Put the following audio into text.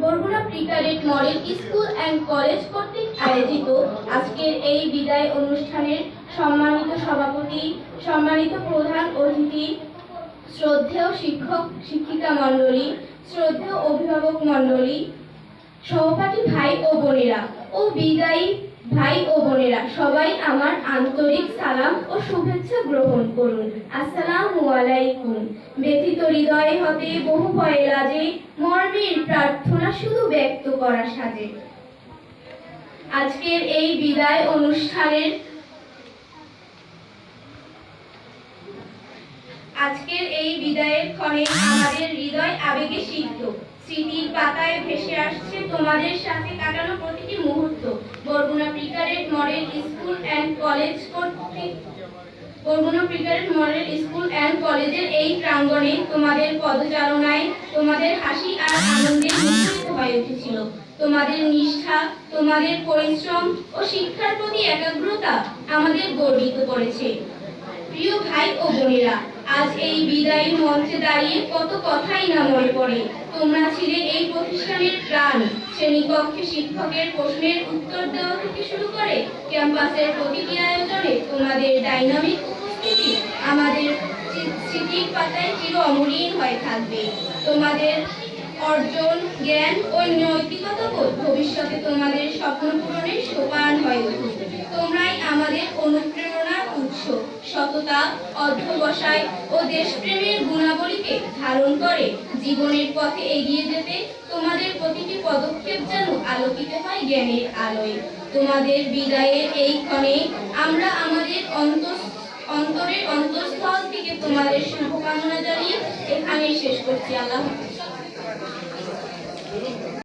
Barguna precadet model school and college কর্তৃক আয়োজিত আজকের এই বিদায় অনুষ্ঠানের সম্মানিত সভাপতি, সম্মানিত প্রধান অতিথি, শ্রদ্ধেয় শিক্ষক, শিক্ষিকা মণ্ডলী, শ্রদ্ধেয় অভিভাবক মণ্ডলী, সহপাঠী ভাই ও বোনেরা, ও বিদায়ী ভাই ও বোনেরা, সবাই আমার আন্তরিক সালাম ও শুভেচ্ছা গ্রহণ করুন। আসসালামু আলাইকুম। ব্যথিত হৃদয়ে হতে বহু পয়লা যে মর্মের প্রার্থনা শুধু ব্যক্ত করা সাজে। আজকের এই বিদায় অনুষ্ঠানের আজকের এই বিদায়ের ক্ষণে আমাদের হৃদয় আবেগে সিদ্ধ স্মৃতির পাতায় ভেসে আসছে তোমাদের সাথে কাটানো প্রতিটি মুহূর্ত। স্কুল অ্যান্ড কলেজ কর্তৃক Barguna precadet model school and কলেজের এই প্রাঙ্গণে তোমাদের পদচারণায় তোমাদের হাসি আর আনন্দে মুখরিত হয়ে উঠেছিল। তোমাদের নিষ্ঠা, তোমাদের পরিশ্রম ও শিক্ষার প্রতি একাগ্রতা আমাদের গর্বিত করেছে। প্রিয় ভাই ও বোনেরা, আজ এই বিদায়ী মঞ্চে দাঁড়িয়ে কত কথাই না মনে পড়ে। তোমরা ছিলে এই প্রতিষ্ঠানের প্রাণ। শ্রেণীকক্ষে শিক্ষকের প্রশ্নের উত্তর দেওয়া ক্যাম্পাসের প্রতিটি আয়োজনে তোমাদের ডাইনামিক উপস্থিতি আমাদের স্মৃতির পাতায় চির অমলিন হয়ে থাকবে। তোমাদের অর্জন, জ্ঞান ও নৈতিকতা বোধ ভবিষ্যতে তোমাদের স্বপ্ন পূরণের সোপান হয়ে উঠবে তোমরাই আমাদের অনুপ্রেরণার উৎস। সততা, অধ্যবসায় ও দেশপ্রেমের গুণাবলীকে ধারণ করে জীবনের পথে এগিয়ে যেতে তোমাদের প্রতিটি পদক্ষেপ আলোকিত হয় জ্ঞানের আলোয়। তোমাদের বিদায়ের এই ক্ষণে আমরা আমাদের অন্ত অন্তরের অন্তঃস্থল থেকে তোমাদের শুভকামনা জানিয়ে এখানেই শেষ করছি। আল্লাহ